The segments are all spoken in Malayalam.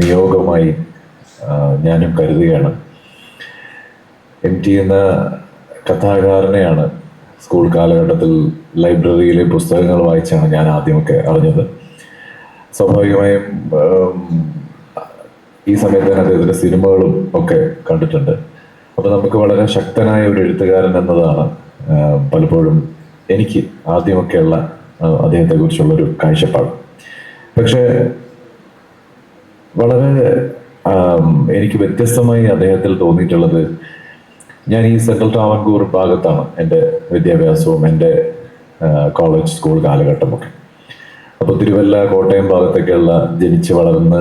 നിയോഗമായി ഞാനും കരുതുകയാണ്. എം ടി എന്ന കഥാകാരനെയാണ് സ്കൂൾ കാലഘട്ടത്തിൽ ലൈബ്രറിയിലെ പുസ്തകങ്ങൾ വായിച്ചാണ് ഞാൻ ആദ്യമൊക്കെ അറിഞ്ഞത്. സ്വാഭാവികമായും ഈ സമയത്ത് തന്നെ അദ്ദേഹത്തിന്റെ സിനിമകളും ഒക്കെ കണ്ടിട്ടുണ്ട്. അപ്പോൾ നമുക്ക് വളരെ ശക്തനായ ഒരു എഴുത്തുകാരൻ എന്നതാണ് പലപ്പോഴും എനിക്ക് ആദ്യമൊക്കെയുള്ള അദ്ദേഹത്തെ കുറിച്ചുള്ള ഒരു കാഴ്ചപ്പാട്. പക്ഷേ വളരെ എനിക്ക് വ്യത്യസ്തമായി അദ്ദേഹത്തിൽ തോന്നിയിട്ടുള്ളത് ഞാൻ ഈ സെൻട്രൽ ട്രാവൻകൂർ ഭാഗത്താണ് എന്റെ വിദ്യാഭ്യാസവും എന്റെ കോളേജ് സ്കൂൾ കാലഘട്ടമൊക്കെ. അപ്പോൾ തിരുവല്ല കോട്ടയം ഭാഗത്തൊക്കെയുള്ള ജനിച്ച് വളർന്ന്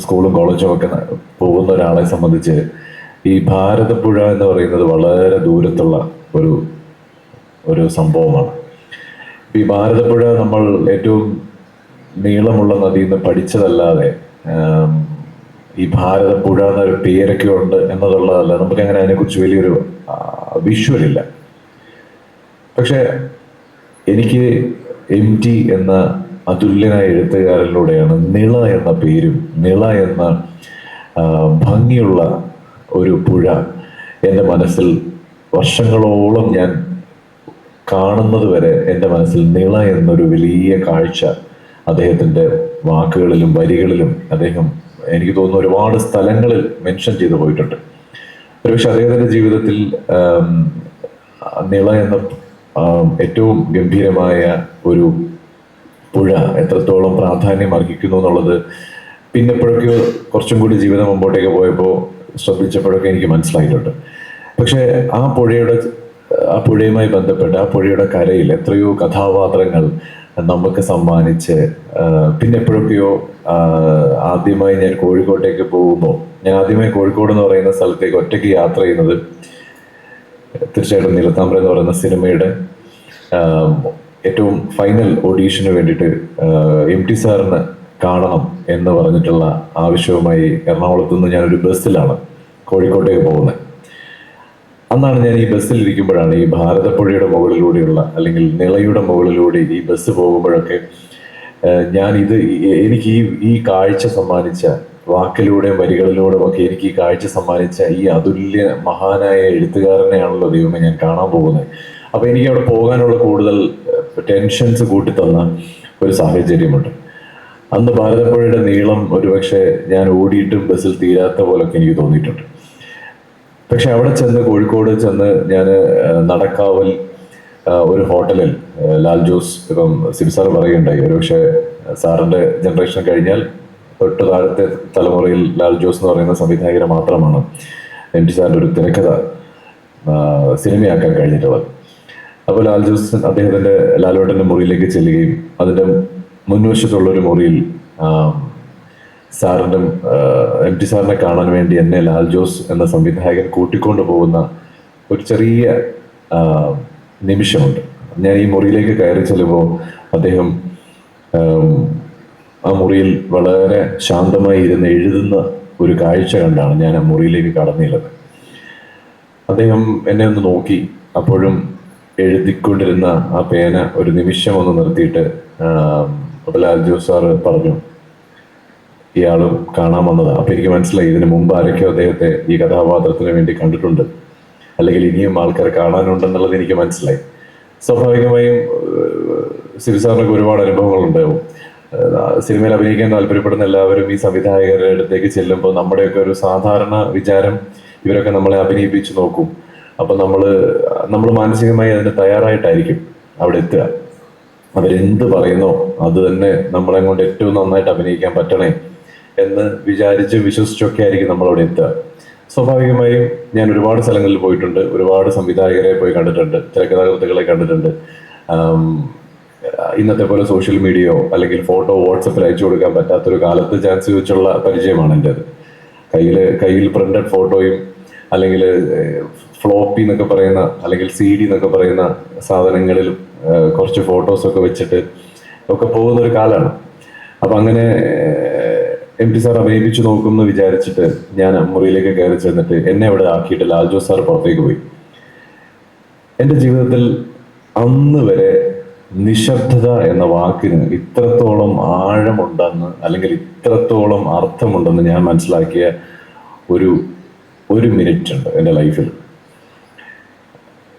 സ്കൂളും കോളേജും ഒക്കെ പോകുന്ന ഒരാളെ സംബന്ധിച്ച് ഈ ഭാരതപ്പുഴ എന്ന് പറയുന്നത് വളരെ ദൂരത്തുള്ള ഒരു ഒരു സംഭവമാണ്. ഈ ഭാരതപ്പുഴ നമ്മൾ ഏറ്റവും നീളമുള്ള നദിയിൽ നിന്ന് പഠിച്ചതല്ലാതെ ഈ ഭാരതപ്പുഴ എന്നൊരു പേരൊക്കെ ഉണ്ട് എന്നതുള്ളതല്ല. നമുക്ക് അങ്ങനെ അതിനെക്കുറിച്ച് വലിയൊരു വിഷ്വൽ ഇല്ല. പക്ഷെ എനിക്ക് എം ടി എന്ന അതുല്യനായ എഴുത്തുകാരനിലൂടെയാണ് നിള എന്ന പേരും നിള എന്ന ഭംഗിയുള്ള ഒരു പുഴ എന്റെ മനസ്സിൽ വർഷങ്ങളോളം ഞാൻ കാണുന്നത് വരെ എന്റെ മനസ്സിൽ നിള എന്നൊരു വലിയ കാഴ്ച അദ്ദേഹത്തിന്റെ വാക്കുകളിലും വരികളിലും അദ്ദേഹം എനിക്ക് തോന്നുന്നു ഒരുപാട് സ്ഥലങ്ങളിൽ മെൻഷൻ ചെയ്തു പോയിട്ടുണ്ട്. ഒരുപക്ഷെ അദ്ദേഹത്തിന്റെ ജീവിതത്തിൽ നിള എന്ന ഏറ്റവും ഗംഭീരമായ ഒരു പുഴ എത്രത്തോളം പ്രാധാന്യം അർഹിക്കുന്നു എന്നുള്ളത് പിന്നെ എപ്പോഴൊക്കെയോ കുറച്ചും കൂടി ജീവിതം മുമ്പോട്ടേക്ക് പോയപ്പോൾ ശ്രദ്ധിച്ചപ്പോഴൊക്കെ എനിക്ക് മനസ്സിലായിട്ടുണ്ട്. പക്ഷേ ആ പുഴയുടെ ആ പുഴയുമായി ബന്ധപ്പെട്ട് ആ പുഴയുടെ കരയിൽ എത്രയോ കഥാപാത്രങ്ങൾ നമുക്ക് സമ്മാനിച്ച് പിന്നെ എപ്പോഴൊക്കെയോ ആദ്യമായി ഞാൻ കോഴിക്കോട്ടേക്ക് പോകുന്നു. ഞാൻ ആദ്യമായി കോഴിക്കോട് എന്ന് പറയുന്ന സ്ഥലത്തേക്ക് ഒറ്റയ്ക്ക് യാത്ര ചെയ്യുന്നത് തീർച്ചയായിട്ടും നീലത്താമ്പ്ര എന്ന് പറയുന്ന സിനിമയുടെ ഏറ്റവും ഫൈനൽ ഓഡീഷന് വേണ്ടിയിട്ട് എം ടി സാറിന് കാണണം എന്ന് പറഞ്ഞിട്ടുള്ള ആവശ്യവുമായി എറണാകുളത്ത് നിന്ന് ഞാനൊരു ബസ്സിലാണ് കോഴിക്കോട്ടേക്ക് പോകുന്നത്. അന്നാണ് ഞാൻ ഈ ബസ്സിൽ ഇരിക്കുമ്പോഴാണ് ഈ ഭാരതപ്പുഴയുടെ മുകളിലൂടെയുള്ള അല്ലെങ്കിൽ നിളയുടെ മുകളിലൂടെ ഈ ബസ് പോകുമ്പോഴൊക്കെ ഞാൻ ഇത് എനിക്ക് ഈ ഈ കാഴ്ച സമ്മാനിച്ച വാക്കിലൂടെയും വരികളിലൂടെയും ഒക്കെ എനിക്ക് ഈ കാഴ്ച സമ്മാനിച്ച ഈ അതുല്യ മഹാനായ എഴുത്തുകാരനെയാണല്ലോ ദൈവമേ ഞാൻ കാണാൻ പോകുന്നത്. അപ്പോൾ എനിക്ക് അവിടെ പോകാനുള്ള കൂടുതൽ ടെൻഷൻസ് കൂട്ടിത്തന്ന ഒരു സാഹചര്യമുണ്ട്. അന്ന് ഭാരതപ്പുഴയുടെ നീളം ഒരുപക്ഷെ ഞാൻ ഓടിയിട്ടും ബസ്സിൽ തീരാത്ത പോലൊക്കെ എനിക്ക് തോന്നിയിട്ടുണ്ട്. പക്ഷെ അവിടെ ചെന്ന് കോഴിക്കോട് ചെന്ന് ഞാൻ നടക്കാവൽ ഒരു ഹോട്ടലിൽ ലാൽ ജോസ് ഇപ്പം സിബി സാർ പറയുകയുണ്ടായി. ഒരുപക്ഷെ സാറിന്റെ ജനറേഷൻ കഴിഞ്ഞാൽ തൊട്ട് താഴത്തെ തലമുറയിൽ ലാൽ ജോസ് എന്ന് പറയുന്ന സംവിധായകരെ മാത്രമാണ് എം ടി സാറിന്റെ ഒരു തിരക്കഥ സിനിമയാക്കാൻ കഴിഞ്ഞിട്ടുള്ളത്. അപ്പോൾ ലാൽ ജോസ് അദ്ദേഹത്തിന്റെ ലാലോട്ടന്റെ മുറിയിലേക്ക് ചെല്ലുകയും അതിന്റെ മുൻവശത്തുള്ള ഒരു മുറിയിൽ ആ, സാറിന്റെ എം ടി സാറിനെ കാണാൻ വേണ്ടി എന്നെ ലാൽ ജോസ് എന്ന സംവിധായകൻ കൂട്ടിക്കൊണ്ടു പോകുന്ന ഒരു ചെറിയ നിമിഷമുണ്ട്. ഞാൻ ഈ മുറിയിലേക്ക് കയറി ചെല്ലുമ്പോൾ അദ്ദേഹം ആ മുറിയിൽ വളരെ ശാന്തമായി ഇരുന്ന് എഴുതുന്ന ഒരു കാഴ്ച കണ്ടാണ് ഞാൻ ആ മുറിയിലേക്ക് കടന്നില്ലത്. അദ്ദേഹം എന്നെ ഒന്ന് നോക്കി അപ്പോഴും എഴുതിക്കൊണ്ടിരുന്ന ആ പേന ഒരു നിമിഷം ഒന്ന് നിർത്തിയിട്ട് ലാൽ ജോസ് സാറ് പറഞ്ഞു ഇയാളും കാണാൻ വന്നതാണ് അപ്പൊ എനിക്ക് മനസ്സിലായി ഇതിനു മുമ്പ് ആരൊക്കെയോ അദ്ദേഹത്തെ ഈ കഥാപാത്രത്തിന് വേണ്ടി കണ്ടിട്ടുണ്ട്. അല്ലെങ്കിൽ ഇനിയും ആൾക്കാർ കാണാനുണ്ടെന്നുള്ളത് എനിക്ക് മനസ്സിലായി. സ്വാഭാവികമായും സിബി സാറിനൊക്കെ ഒരുപാട് അനുഭവങ്ങളുണ്ടാവും സിനിമയിൽ അഭിനയിക്കാൻ താല്പര്യപ്പെടുന്ന എല്ലാവരും ഈ സംവിധായകരുടെ അടുത്തേക്ക് ചെല്ലുമ്പോൾ നമ്മുടെയൊക്കെ ഒരു സാധാരണ വിചാരം ഇവരൊക്കെ നമ്മളെ അഭിനയിപ്പിച്ചു നോക്കും. അപ്പൊ നമ്മൾ നമ്മൾ മാനസികമായി അതിന് തയ്യാറായിട്ടായിരിക്കും അവിടെ എത്തുക. അവരെന്ത് പറയുന്നോ അത് തന്നെ നമ്മളെ കൊണ്ട് ഏറ്റവും നന്നായിട്ട് അഭിനയിക്കാൻ പറ്റണേ. എന്ന് വിചാരിച്ച് വിശ്വസിച്ചൊക്കെ ആയിരിക്കും നമ്മൾ അവിടെ എത്തുക. സ്വാഭാവികമായും ഞാൻ ഒരുപാട് സ്ഥലങ്ങളിൽ പോയിട്ടുണ്ട്. ഒരുപാട് സംവിധായകരെ പോയി കണ്ടിട്ടുണ്ട്. തിരക്കഥാകൃത്തുക്കളെ കണ്ടിട്ടുണ്ട്. ഇന്നത്തെ പോലെ സോഷ്യൽ മീഡിയയോ അല്ലെങ്കിൽ ഫോട്ടോ വാട്സപ്പിൽ അയച്ചു കൊടുക്കാൻ പറ്റാത്തൊരു കാലത്ത് ചാൻസ് വെച്ചുള്ള പരിചയമാണ് എന്റെ അത് കയ്യിൽ കയ്യിൽ പ്രിന്റഡ് ഫോട്ടോയും അല്ലെങ്കിൽ ഫ്ലോപ്പി എന്നൊക്കെ പറയുന്ന അല്ലെങ്കിൽ സി ഡി എന്നൊക്കെ പറയുന്ന സാധനങ്ങളിൽ കുറച്ച് ഫോട്ടോസൊക്കെ വെച്ചിട്ട് ഒക്കെ പോകുന്ന ഒരു കാലമാണ്. അപ്പം അങ്ങനെ എം ടി സാർ അഭിനയിപ്പിച്ചു നോക്കും എന്ന് വിചാരിച്ചിട്ട് ഞാൻ മുറിയിലേക്ക് കയറി ചെന്നിട്ട് എന്നെ അവിടെ ആക്കിയിട്ട് ലാൽ ജോസ് സാർ പുറത്തേക്ക് പോയി. എന്റെ ജീവിതത്തിൽ അന്ന് വരെ നിശബ്ദത എന്ന വാക്കിന് ഇത്രത്തോളം ആഴമുണ്ടെന്ന് അല്ലെങ്കിൽ ഇത്രത്തോളം അർത്ഥമുണ്ടെന്ന് ഞാൻ മനസ്സിലാക്കിയ ഒരു ഒരു മിനിറ്റ് ഉണ്ട് എന്റെ ലൈഫിൽ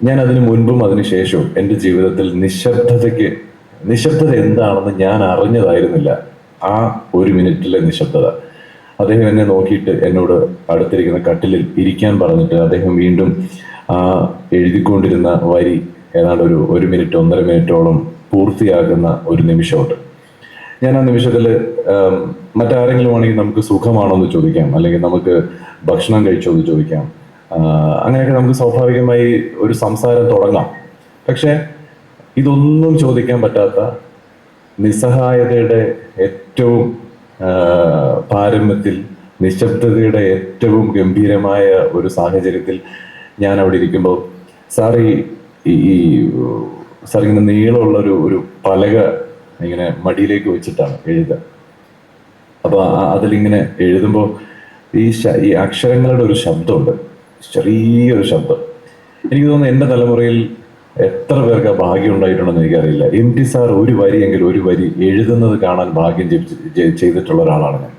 ഞാൻ അതിനു മുൻപും അതിനുശേഷവും എന്റെ ജീവിതത്തിൽ നിശബ്ദതയ്ക്ക് നിശബ്ദത എന്താണെന്ന് ഞാൻ അറിഞ്ഞതായിരുന്നില്ല. ആ ഒരു മിനിറ്റിലെ നിശബ്ദത. അദ്ദേഹം എന്നെ നോക്കിയിട്ട് എന്നോട് അടുത്തിരിക്കുന്ന കട്ടിലിൽ ഇരിക്കാൻ പറഞ്ഞിട്ട് അദ്ദേഹം വീണ്ടും ആ എഴുതിക്കൊണ്ടിരുന്ന വരി ഏതാണ്ട് ഒരു ഒരു മിനിറ്റ് ഒന്നര മിനിറ്റോളം പൂർത്തിയാകുന്ന ഒരു നിമിഷമുണ്ട്. ഞാൻ ആ നിമിഷത്തിൽ മറ്റാരെങ്കിലും ആണെങ്കിൽ നമുക്ക് സുഖമാണോ എന്ന് ചോദിക്കാം. അല്ലെങ്കിൽ നമുക്ക് ഭക്ഷണം കഴിച്ചോ എന്ന് ചോദിക്കാം. അങ്ങനെയൊക്കെ നമുക്ക് സ്വാഭാവികമായി ഒരു സംസാരം തുടങ്ങാം. പക്ഷേ ഇതൊന്നും ചോദിക്കാൻ പറ്റാത്ത നിസ്സഹായതയുടെ ഏറ്റവും പാരമ്യത്തിൽ നിശബ്ദതയുടെ ഏറ്റവും ഗംഭീരമായ ഒരു സാഹചര്യത്തിൽ ഞാൻ അവിടെ ഇരിക്കുമ്പോൾ സാർ ഈ ഈ- സാർ ഇങ്ങനെ നീളമുള്ള ഒരു ഒരു പലക ഇങ്ങനെ മടിയിലേക്ക് വെച്ചിട്ടാണ് എഴുതുക. അപ്പൊ അതിലിങ്ങനെ എഴുതുമ്പോൾ ഈ ഈ അക്ഷരങ്ങളുടെ ഒരു ശബ്ദമുണ്ട്. ചെറിയൊരു ശബ്ദം. എനിക്ക് തോന്നുന്നു എന്റെ തലമുറയിൽ എത്ര പേർക്ക് ഭാഗ്യം ഉണ്ടായിട്ടുണ്ടെന്ന് എനിക്കറിയില്ല. എം ടി സാർ ഒരു വരിയെങ്കിലും ഒരു വരി എഴുതുന്നത് കാണാൻ ഭാഗ്യം ചെയ്തിട്ടുള്ള ഒരാളാണ് ഞാൻ.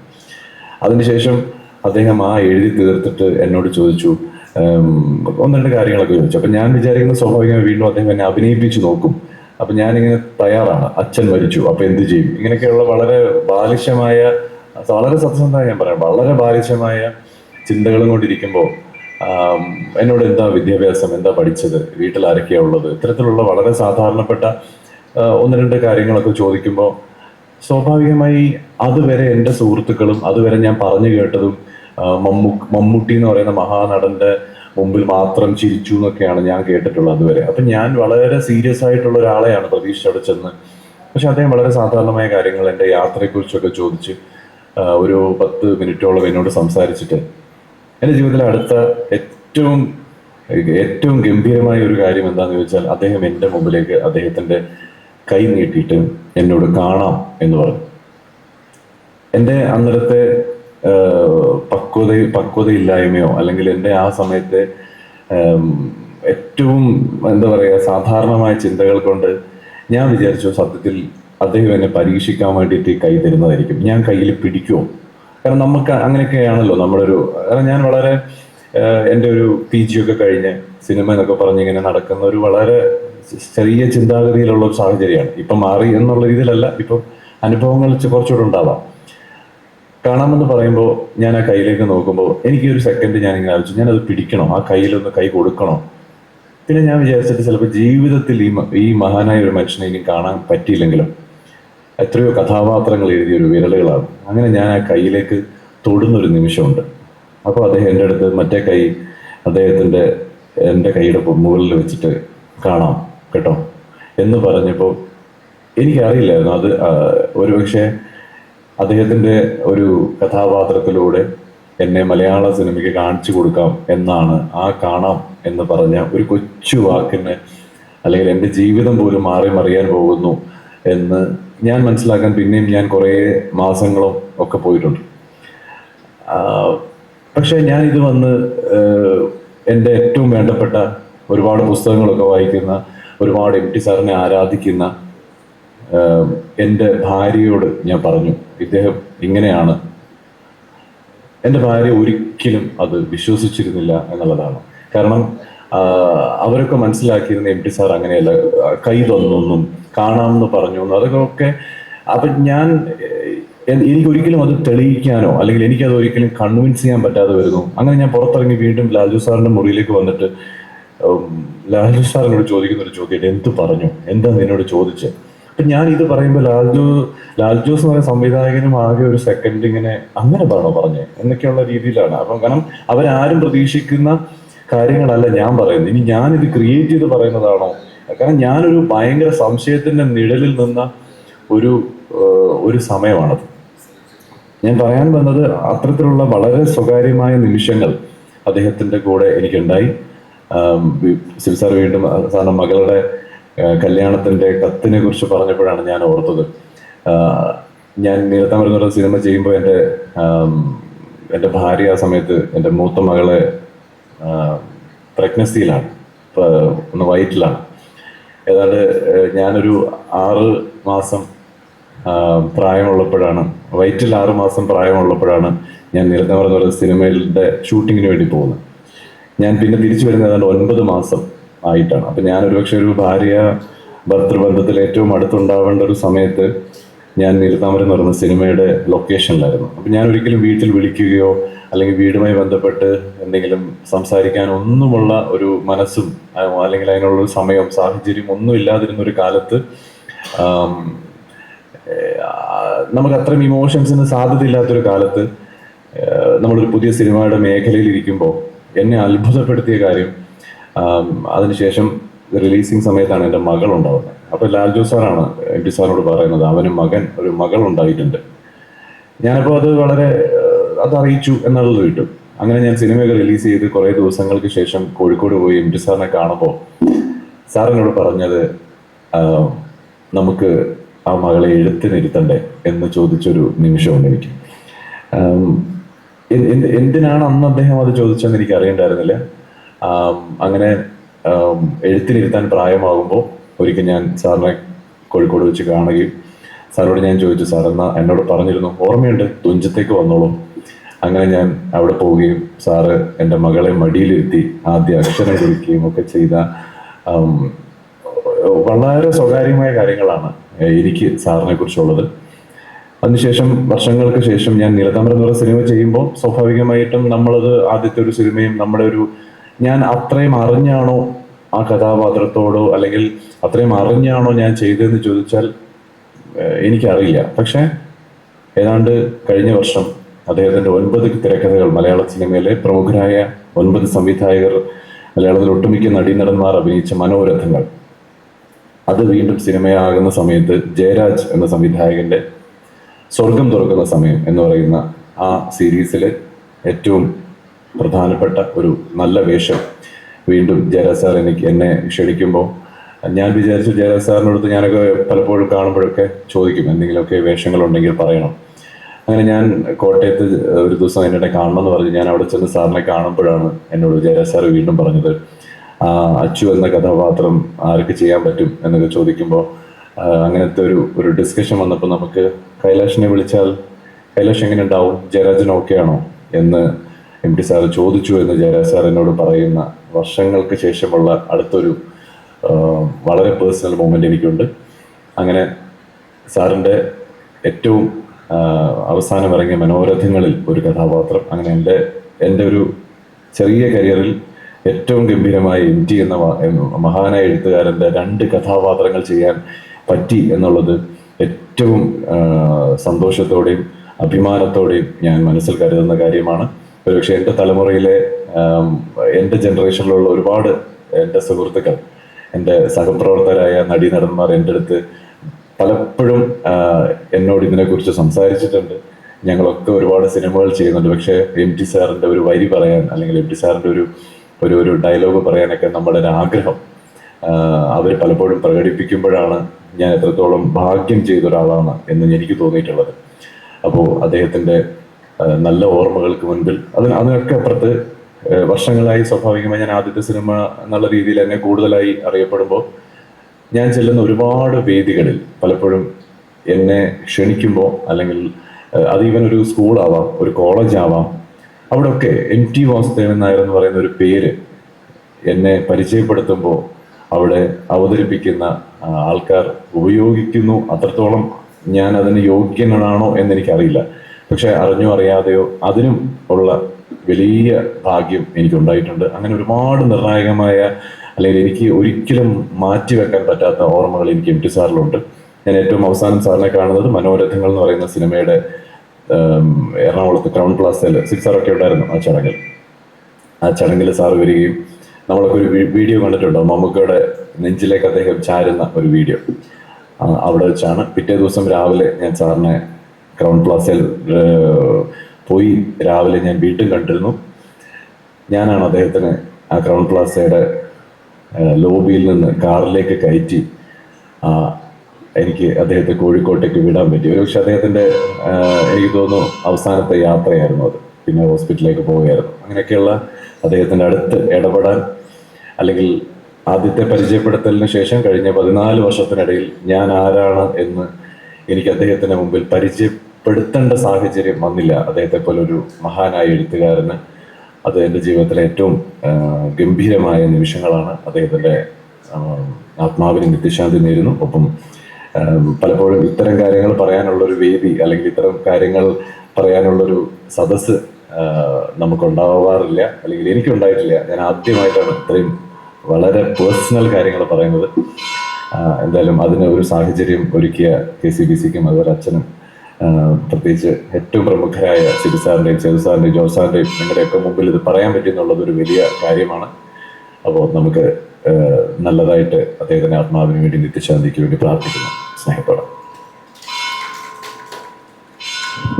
അതിനുശേഷം അദ്ദേഹം ആ എഴുതി തീർത്തിട്ട് എന്നോട് ചോദിച്ചു ഒന്ന് രണ്ട് കാര്യങ്ങളൊക്കെ ചോദിച്ചു. അപ്പൊ ഞാൻ വിചാരിക്കുന്ന സ്വാഭാവികമായി വീണ്ടും അദ്ദേഹം എന്നെ അഭിനയിപ്പിച്ചു നോക്കും. അപ്പൊ ഞാനിങ്ങനെ തയ്യാറാണ്. അച്ഛൻ മരിച്ചു. അപ്പൊ എന്ത് ചെയ്യും? ഇങ്ങനെയൊക്കെയുള്ള വളരെ ബാലിശമായ വളരെ സത്യസന്ധമായി ഞാൻ പറയാം. വളരെ ബാലിശമായ ചിന്തകളും കൊണ്ടിരിക്കുമ്പോൾ എന്നോട് എന്താ വിദ്യാഭ്യാസം? എന്താ പഠിച്ചത്? വീട്ടിൽ ആരൊക്കെയാ ഉള്ളത്? ഇത്തരത്തിലുള്ള വളരെ സാധാരണപ്പെട്ട ഒന്ന് രണ്ട് കാര്യങ്ങളൊക്കെ ചോദിക്കുമ്പോൾ സ്വാഭാവികമായി അതുവരെ എന്റെ സുഹൃത്തുക്കളും അതുവരെ ഞാൻ പറഞ്ഞു കേട്ടതും മമ്മു മമ്മൂട്ടി എന്ന് പറയുന്ന മഹാനടന്റെ മുമ്പിൽ മാത്രം ചിരിച്ചു എന്നൊക്കെയാണ് ഞാൻ കേട്ടിട്ടുള്ളത് അതുവരെ. അപ്പം ഞാൻ വളരെ സീരിയസ് ആയിട്ടുള്ള ഒരാളെയാണ് പ്രതീക്ഷിച്ച് അവിടെ ചെന്ന്. പക്ഷെ അദ്ദേഹം വളരെ സാധാരണമായ കാര്യങ്ങൾ എന്റെ യാത്രയെക്കുറിച്ചൊക്കെ ചോദിച്ച് ഒരു പത്ത് മിനിറ്റോളം എന്നോട് സംസാരിച്ചിട്ട് എന്റെ ജീവിതത്തിലെ അടുത്ത ഏറ്റവും ഏറ്റവും ഗംഭീരമായ ഒരു കാര്യം എന്താണെന്ന് ചോദിച്ചാൽ അദ്ദേഹം എന്റെ മുമ്പിലേക്ക് അദ്ദേഹത്തിന്റെ കൈ നീട്ടിയിട്ട് എന്നോട് കാണാം എന്ന് പറഞ്ഞു. എന്റെ അന്നേരത്തെ പക്വത പക്വതയില്ലായ്മയോ അല്ലെങ്കിൽ എന്റെ ആ സമയത്തെ ഏറ്റവും എന്താ പറയുക സാധാരണമായ ചിന്തകൾ കൊണ്ട് ഞാൻ വിചാരിച്ചു സത്യത്തിൽ അദ്ദേഹം എന്നെ പരീക്ഷിക്കാൻ വേണ്ടിയിട്ട് കൈ തരുന്നതായിരിക്കും. ഞാൻ കയ്യിൽ പിടിക്കുമോ കാരണം നമുക്ക് അങ്ങനെയൊക്കെയാണല്ലോ നമ്മുടെ ഒരു കാരണം ഞാൻ വളരെ എന്റെ ഒരു പി ജി ഒക്കെ കഴിഞ്ഞ് സിനിമ എന്നൊക്കെ പറഞ്ഞ് ഇങ്ങനെ നടക്കുന്ന ഒരു വളരെ ചെറിയ ചിന്താഗതിയിലുള്ള ഒരു സാഹചര്യമാണ്. ഇപ്പം മാറി എന്നുള്ള രീതിയിലല്ല ഇപ്പം അനുഭവങ്ങൾ കുറച്ചുകൂടെ ഉണ്ടാവാം. കാണാമെന്ന് പറയുമ്പോൾ ഞാൻ ആ കയ്യിലേക്ക് നോക്കുമ്പോൾ എനിക്ക് ഒരു സെക്കൻഡ് ഞാൻ ഇങ്ങനെ ആലോചിച്ചു. ഞാനത് പിടിക്കണോ? ആ കയ്യിലൊന്ന് കൈ കൊടുക്കണോ? പിന്നെ ഞാൻ വിചാരിച്ചിട്ട് ചിലപ്പോൾ ജീവിതത്തിൽ ഈ ഈ മഹാനായ ഒരു മനുഷ്യനെ ഇനി കാണാൻ പറ്റിയില്ലെങ്കിലും എത്രയോ കഥാപാത്രങ്ങൾ എഴുതിയ ഒരു വിരലുകളാണ്. അങ്ങനെ ഞാൻ ആ കയ്യിലേക്ക് തൊടുന്നൊരു നിമിഷമുണ്ട്. അപ്പോൾ അദ്ദേഹം എന്റെ അടുത്ത് മറ്റേ കൈ അദ്ദേഹത്തിന്റെ എന്റെ കൈയുടെ മുകളിൽ വെച്ചിട്ട് കാണാം കേട്ടോ എന്ന് പറഞ്ഞപ്പോൾ എനിക്കറിയില്ലായിരുന്നു. അത് ഒരുപക്ഷെ അദ്ദേഹത്തിന്റെ ഒരു കഥാപാത്രത്തിലൂടെ എന്നെ മലയാള സിനിമയ്ക്ക് കാണിച്ചു കൊടുക്കാം എന്നാണ് ആ കാണാം എന്ന് പറഞ്ഞ ഒരു കൊച്ചു വാക്കിന് അല്ലെങ്കിൽ എന്റെ ജീവിതം പോലും മാറി മറിയാൻ പോകുന്നു എന്ന് ഞാൻ മനസ്സിലാക്കാൻ പിന്നെയും ഞാൻ കുറേ മാസങ്ങളും ഒക്കെ പോയിട്ടുണ്ട്. പക്ഷേ ഞാൻ ഇത് വന്ന് എന്റെ ഏറ്റവും വേണ്ടപ്പെട്ട ഒരുപാട് പുസ്തകങ്ങളൊക്കെ വായിക്കുന്ന ഒരുപാട് എം ടി സാറിനെ ആരാധിക്കുന്ന എന്റെ ഭാര്യയോട് ഞാൻ പറഞ്ഞു ഇദ്ദേഹം ഇങ്ങനെയാണ്. എന്റെ ഭാര്യ ഒരിക്കലും അത് വിശ്വസിച്ചിരുന്നില്ല എന്നുള്ളതാണ്. കാരണം അവരൊക്കെ മനസ്സിലാക്കിയിരുന്ന എം ടി സാർ അങ്ങനെയല്ല കൈതൊന്നൊന്നും കാണാമെന്ന് പറഞ്ഞു. അതൊക്കെ അപ്പൊ ഞാൻ എനിക്കൊരിക്കലും അത് തെളിയിക്കാനോ അല്ലെങ്കിൽ എനിക്കത് ഒരിക്കലും കൺവിൻസ് ചെയ്യാൻ പറ്റാതെ വരുന്നു. അങ്ങനെ ഞാൻ പുറത്തിറങ്ങി വീണ്ടും ലാൽജു സാറിന്റെ മുറിയിലേക്ക് വന്നിട്ട് ലാൽജു സാറിനോട് ചോദിക്കുന്ന ഒരു ചോദ്യം എന്ത് പറഞ്ഞു? എന്താ നിന്നോട് ചോദിച്ചത് അപ്പൊ ഞാൻ ഇത് പറയുമ്പോൾ ലാൽജു ലാൽജോസ് എന്ന് പറയുന്ന സംവിധായകനും ആകെ ഒരു സെക്കൻഡ് ഇങ്ങനെ അങ്ങനെ പറഞ്ഞോ പറഞ്ഞേ എന്നൊക്കെയുള്ള രീതിയിലാണ്. അപ്പം കാരണം അവരാരും പ്രതീക്ഷിക്കുന്ന കാര്യങ്ങളല്ല ഞാൻ പറയുന്നത്. ഇനി ഞാനിത് ക്രിയേറ്റ് ചെയ്ത് പറയുന്നതാണോ? കാരണം ഞാനൊരു ഭയങ്കര സംശയത്തിന്റെ നിഴലിൽ നിന്ന ഒരു ഒരു സമയമാണത്. ഞാൻ പറയാൻ വന്നത് അത്തരത്തിലുള്ള വളരെ സ്വകാര്യമായ നിമിഷങ്ങൾ അദ്ദേഹത്തിന്റെ കൂടെ എനിക്കുണ്ടായി. ശിവ സാർ വീണ്ടും സാറിന്റെ മകളുടെ കല്യാണത്തിന്റെ കത്തിനെ കുറിച്ച് പറഞ്ഞപ്പോഴാണ് ഞാൻ ഓർത്തത്. ഞാൻ നീലത്താമര എന്നുള്ള സിനിമ ചെയ്യുമ്പോൾ എന്റെ എന്റെ ഭാര്യ ആ സമയത്ത് എന്റെ മൂത്ത മകളെ പ്രഗ്നൻസിയിലാണ് ഒന്ന് വയറ്റിലാണ്. ഏതാണ്ട് ഞാനൊരു ആറ് മാസം പ്രായമുള്ളപ്പോഴാണ് വയറ്റിൽ ആറ് മാസം പ്രായമുള്ളപ്പോഴാണ് ഞാൻ നേരത്തെ പറഞ്ഞ പോലെ സിനിമയുടെ ഷൂട്ടിങ്ങിന് വേണ്ടി പോകുന്നത്. ഞാൻ പിന്നെ തിരിച്ചു വരുന്നത് ഏതാണ്ട് ഒൻപത് മാസം ആയിട്ടാണ്. അപ്പം ഞാൻ ഒരുപക്ഷെ ഒരു ഭാര്യ ഭർത്തൃബന്ധത്തിൽ ഏറ്റവും അടുത്തുണ്ടാവേണ്ട ഒരു സമയത്ത് ഞാൻ നീലത്താമര എന്ന് പറയുന്ന സിനിമയുടെ ലൊക്കേഷനിലായിരുന്നു അപ്പം ഞാൻ ഒരിക്കലും വീട്ടിൽ വിളിക്കുകയോ അല്ലെങ്കിൽ വീടുമായി ബന്ധപ്പെട്ട് എന്തെങ്കിലും സംസാരിക്കാൻ ഒന്നുമുള്ള ഒരു മനസ്സും അല്ലെങ്കിൽ അതിനുള്ള ഒരു സമയം സാഹചര്യം ഒന്നും ഇല്ലാതിരുന്ന ഒരു കാലത്ത് നമുക്ക് അത്രയും ഇമോഷൻസിന് സാധ്യതയില്ലാത്തൊരു കാലത്ത് നമ്മളൊരു പുതിയ സിനിമയുടെ മേഖലയിൽ ഇരിക്കുമ്പോൾ എന്നെ അത്ഭുതപ്പെടുത്തിയ കാര്യം അതിനുശേഷം റിലീസിങ് സമയത്താണ് എന്റെ മകൾ ഉണ്ടാവുന്നത് അപ്പോൾ ലാൽ ജോസ് സാറാണ് എം ടി സാറിനോട് പറയുന്നത് അവന് മകൻ ഒരു മകൾ ഉണ്ടായിട്ടുണ്ട് ഞാനപ്പോൾ അത് വളരെ അത് അറിയിച്ചു എന്നുള്ളത് കിട്ടും അങ്ങനെ ഞാൻ സിനിമയൊക്കെ റിലീസ് ചെയ്ത് കുറേ ദിവസങ്ങൾക്ക് ശേഷം കോഴിക്കോട് പോയി എം ടി സാറിനെ കാണുമ്പോൾ സാറിനോട് പറഞ്ഞത് നമുക്ക് ആ മകളെ എഴുത്തിനിരുത്തണ്ടേ എന്ന് ചോദിച്ചൊരു നിമിഷമുണ്ട് എനിക്ക്. എന്തിനാണ് അന്ന് അദ്ദേഹം അത് ചോദിച്ചതെന്ന് എനിക്ക് അറിയണ്ടായിരുന്നില്ല. അങ്ങനെ എഴുത്തിനിരുത്താൻ പ്രായമാകുമ്പോൾ ഒരിക്കൽ ഞാൻ സാറിനെ കോഴിക്കോട് വെച്ച് കാണുകയും സാറിനോട് ഞാൻ ചോദിച്ചു സാർ എന്നാ എന്നോട് പറഞ്ഞിരുന്നു? ഓർമ്മയുണ്ട്? തുഞ്ചത്തേക്ക് വന്നോളൂ. അങ്ങനെ ഞാൻ അവിടെ പോവുകയും സാറ് എന്റെ മകളെ മടിയിലിരുത്തി ആദ്യ അക്ഷരം കുറിക്കുകയും ഒക്കെ ചെയ്ത വളരെ സ്വകാര്യമായ കാര്യങ്ങളാണ് എനിക്ക് സാറിനെ കുറിച്ചുള്ളത്. അതിനുശേഷം വർഷങ്ങൾക്ക് ശേഷം ഞാൻ നീലതാമരം എന്നുള്ള സിനിമ ചെയ്യുമ്പോൾ സ്വാഭാവികമായിട്ടും നമ്മളത് ആദ്യത്തെ ഒരു സിനിമയും നമ്മുടെ ഒരു ഞാൻ അത്രയും അറിഞ്ഞാണോ ആ കഥാപാത്രത്തോടോ അല്ലെങ്കിൽ അത്രയും അറിഞ്ഞാണോ ഞാൻ ചെയ്തതെന്ന് ചോദിച്ചാൽ എനിക്കറിയില്ല. പക്ഷേ ഏതാണ്ട് കഴിഞ്ഞ വർഷം അദ്ദേഹത്തിന്റെ ഒൻപത് തിരക്കഥകൾ മലയാള സിനിമയിലെ പ്രമുഖരായ ഒൻപത് സംവിധായകർ മലയാളത്തിൽ ഒട്ടുമിക്ക നടീനടന്മാർ അഭിനയിച്ച മനോരഥങ്ങൾ. അത് വീണ്ടും സിനിമയാകുന്ന സമയത്ത് ജയരാജ് എന്ന സംവിധായകന്റെ സ്വർഗം തുറക്കുന്ന സമയം എന്ന് പറയുന്ന ആ സീരീസിലെ ഏറ്റവും പ്രധാനപ്പെട്ട ഒരു നല്ല വേഷം വീണ്ടും ജയരാജ് സാർ എനിക്ക് എന്നെ ക്ഷണിക്കുമ്പോൾ ഞാൻ വിചാരിച്ചു ജയരാജ് സാറിനടുത്ത് ഞാനൊക്കെ പലപ്പോഴും കാണുമ്പോഴൊക്കെ ചോദിക്കും എന്തെങ്കിലുമൊക്കെ വേഷങ്ങളുണ്ടെങ്കിൽ പറയണം. അങ്ങനെ ഞാൻ കോട്ടയത്ത് ഒരു ദിവസം എന്നെ കാണണം എന്ന് പറഞ്ഞ്. ഞാൻ അവിടെ ചെന്ന് സാറിനെ കാണുമ്പോഴാണ് എന്നോട് ജയരാജ് സാർ വീണ്ടും പറഞ്ഞത് അച്ചു എന്ന കഥാപാത്രം ആർക്ക് ചെയ്യാൻ പറ്റും? എന്നൊക്കെ ചോദിക്കുമ്പോൾ അങ്ങനത്തെ ഒരു ഒരു ഡിസ്കഷൻ വന്നപ്പോൾ നമുക്ക് കൈലാഷിനെ വിളിച്ചാൽ കൈലാഷ് എങ്ങനെ ഉണ്ടാവും ജയരാജന് ഓക്കെ ആണോ എന്ന് എം ടി സാർ ചോദിച്ചു എന്ന് ജയരാജ് സാർ എന്നോട് പറയുന്ന വർഷങ്ങൾക്ക് ശേഷമുള്ള അടുത്തൊരു വളരെ പേഴ്സണൽ മൂമെന്റ് എനിക്കുണ്ട്. അങ്ങനെ സാറിന്റെ ഏറ്റവും അവസാനം ഇറങ്ങിയ മനോരഥങ്ങളിൽ ഒരു കഥാപാത്രം. അങ്ങനെ എന്റെ എന്റെ ഒരു ചെറിയ കരിയറിൽ ഏറ്റവും ഗംഭീരമായി എം ടി എന്ന മഹാനായ എഴുത്തുകാരന്റെ രണ്ട് കഥാപാത്രങ്ങൾ ചെയ്യാൻ പറ്റി എന്നുള്ളത് ഏറ്റവും സന്തോഷത്തോടെയും അഭിമാനത്തോടെയും ഞാൻ മനസ്സിൽ കരുതുന്ന കാര്യമാണ്. ഒരുപക്ഷെ എന്റെ തലമുറയിലെ എന്റെ ജനറേഷനിലുള്ള ഒരുപാട് എന്റെ സുഹൃത്തുക്കൾ എന്റെ സഹപ്രവർത്തകരായ നടീനടന്മാർ എന്റെ അടുത്ത് പലപ്പോഴും എന്നോട് ഇതിനെക്കുറിച്ച് സംസാരിച്ചിട്ടുണ്ട്. ഞങ്ങളൊക്കെ ഒരുപാട് സിനിമകൾ ചെയ്യുന്നുണ്ട്. പക്ഷേ എം ടി സാറിന്റെ ഒരു വരി പറയാൻ അല്ലെങ്കിൽ എം ടി സാറിന്റെ ഒരു ഒരു ഒരു ഡയലോഗ് പറയാനൊക്കെ നമ്മുടെ ഒരു ആഗ്രഹം അവർ പലപ്പോഴും പ്രകടിപ്പിക്കുമ്പോഴാണ് ഞാൻ എത്രത്തോളം ഭാഗ്യം ചെയ്ത ഒരാളാണ് എന്ന് എനിക്ക് തോന്നിയിട്ടുള്ളത്. അപ്പോൾ അദ്ദേഹത്തിന്റെ നല്ല ഓർമ്മകൾക്ക് മുൻപിൽ അതിന് അതിനൊക്കെ അപ്പുറത്ത് വർഷങ്ങളായി സ്വാഭാവികമായി ഞാൻ ആദ്യത്തെ സിനിമ എന്നുള്ള രീതിയിൽ എന്നെ കൂടുതലായി അറിയപ്പെടുമ്പോൾ ഞാൻ ചെല്ലുന്ന ഒരുപാട് വേദികളിൽ പലപ്പോഴും എന്നെ ക്ഷണിക്കുമ്പോൾ അല്ലെങ്കിൽ അത് ഈവൻ ഒരു സ്കൂളാവാം ഒരു കോളേജ് ആവാം അവിടെയൊക്കെ എം ടി വാസുദേവൻ നായർ എന്ന് പറയുന്ന ഒരു പേര് എന്നെ പരിചയപ്പെടുത്തുമ്പോൾ അവിടെ അവതരിപ്പിക്കുന്ന ആൾക്കാർ ഉപയോഗിക്കുന്നു. അത്രത്തോളം ഞാൻ അതിന് യോഗ്യനാണോ എന്ന് എനിക്കറിയില്ല പക്ഷെ അറിഞ്ഞോ അറിയാതെയോ അതിനും ഉള്ള വലിയ ഭാഗ്യം എനിക്കുണ്ടായിട്ടുണ്ട്. അങ്ങനെ ഒരുപാട് നിർണായകമായ അല്ലെങ്കിൽ എനിക്ക് ഒരിക്കലും മാറ്റി വെക്കാൻ പറ്റാത്ത ഓർമ്മകൾ എനിക്ക് എം ടി സാറിലുണ്ട്. ഞാൻ ഏറ്റവും അവസാനം സാറിനെ കാണുന്നത് മനോരഥങ്ങൾ എന്ന് പറയുന്ന സിനിമയുടെ എറണാകുളത്ത് ക്രൗൺ പ്ലാസയിൽ സിക്സ് സാറൊക്കെ ഉണ്ടായിരുന്നു ആ ചടങ്ങിൽ. ആ ചടങ്ങിൽ സാർ വരികയും നമ്മളൊക്കെ ഒരു വീഡിയോ കണ്ടിട്ടുണ്ടോ? മമ്മൂക്കയുടെ നെഞ്ചിലേക്ക് അദ്ദേഹം ചാരുന്ന ഒരു വീഡിയോ. അവിടെ വെച്ചാണ്. പിറ്റേ ദിവസം രാവിലെ ഞാൻ സാറിനെ ക്രൗൺ പ്ലാസയിൽ പോയി രാവിലെ ഞാൻ വീണ്ടും കണ്ടിരുന്നു. ഞാനാണ് അദ്ദേഹത്തിന് ആ ക്രൗൺ പ്ലാസയുടെ ലോബിയിൽ നിന്ന് കാറിലേക്ക് കയറ്റി എനിക്ക് അദ്ദേഹത്തെ കോഴിക്കോട്ടേക്ക് വിടാൻ പറ്റി. ഒരുപക്ഷെ അദ്ദേഹത്തിന്റെ എനിക്ക് തോന്നുന്നു അവസാനത്തെ യാത്രയായിരുന്നു അത്. പിന്നെ ഹോസ്പിറ്റലിലേക്ക് പോവുകയായിരുന്നു. അങ്ങനെയൊക്കെയുള്ള അദ്ദേഹത്തിന്റെ അടുത്ത് ഇടപെടാൻ അല്ലെങ്കിൽ ആദ്യത്തെ പരിചയപ്പെടുത്തലിന് ശേഷം കഴിഞ്ഞ പതിനാല് വർഷത്തിനിടയിൽ ഞാൻ ആരാണ് എന്ന് എനിക്ക് അദ്ദേഹത്തിന്റെ മുമ്പിൽ പരിചയപ്പെടുത്തേണ്ട സാഹചര്യം വന്നില്ല. അദ്ദേഹത്തെ പോലൊരു മഹാനായ എഴുത്തുകാരന് അത് എന്റെ ജീവിതത്തിലെ ഏറ്റവും ഗംഭീരമായ നിമിഷങ്ങളാണ് അദ്ദേഹത്തിന്റെ ആത്മാവിന് നിത്യശാന്തി നേരുന്നു. ഒപ്പം പലപ്പോഴും ഇത്തരം കാര്യങ്ങൾ പറയാനുള്ളൊരു വേദി അല്ലെങ്കിൽ ഇത്തരം കാര്യങ്ങൾ പറയാനുള്ളൊരു സദസ്സ് നമുക്കുണ്ടാവാറില്ല അല്ലെങ്കിൽ എനിക്കുണ്ടായിട്ടില്ല. ഞാൻ ആദ്യമായിട്ടാണ് ഇത്രയും വളരെ പേഴ്സണൽ കാര്യങ്ങൾ പറയുന്നത്. എന്തായാലും അതിന് ഒരു സാഹചര്യം ഒരുക്കിയ കെ സി ബി സിക്കും അതുപോലെ അച്ഛനും പ്രത്യേകിച്ച് ഏറ്റവും പ്രമുഖരായ സിബി സാറിന്റെയും സേതു സാറിന്റെയും ജോർജ് സാറിന്റെയും നിങ്ങളുടെയൊക്കെ മുമ്പിൽ ഇത് പറയാൻ പറ്റുന്നുള്ളത് ഒരു വലിയ കാര്യമാണ്. അപ്പോൾ നമുക്ക് നല്ലതായിട്ട് അദ്ദേഹത്തിന്റെ ആത്മാവിന് വേണ്ടി നിത്യശാന്തിക്ക് വേണ്ടി പ്രാർത്ഥിക്കുന്നു. സ്നേഹത്തോടെ.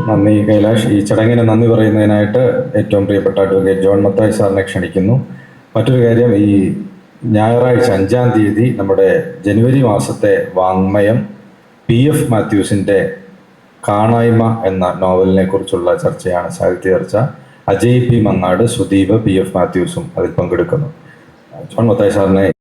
നന്ദി കൈലാഷ്. ഈ ചടങ്ങിന് നന്ദി പറയുന്നതിനായിട്ട് ഏറ്റവും പ്രിയപ്പെട്ട അഡ്വക്കേറ്റ് ജോൺ മത്തായി സാറിനെ ക്ഷണിക്കുന്നു. മറ്റൊരു കാര്യം ഈ ഞായറാഴ്ച അഞ്ചാം തീയതി നമ്മുടെ ജനുവരി മാസത്തെ വാങ്മയം പി എഫ് മാത്യൂസിന്റെ കാണായ്മ എന്ന നോവലിനെ കുറിച്ചുള്ള ചർച്ചയാണ് സാഹിത്യ ചർച്ച. Ajay P Mangad Sudeep P F മാത്യൂസും അതിൽ പങ്കെടുക്കുന്നു. ജോൺ മത്തായി സാറിനെ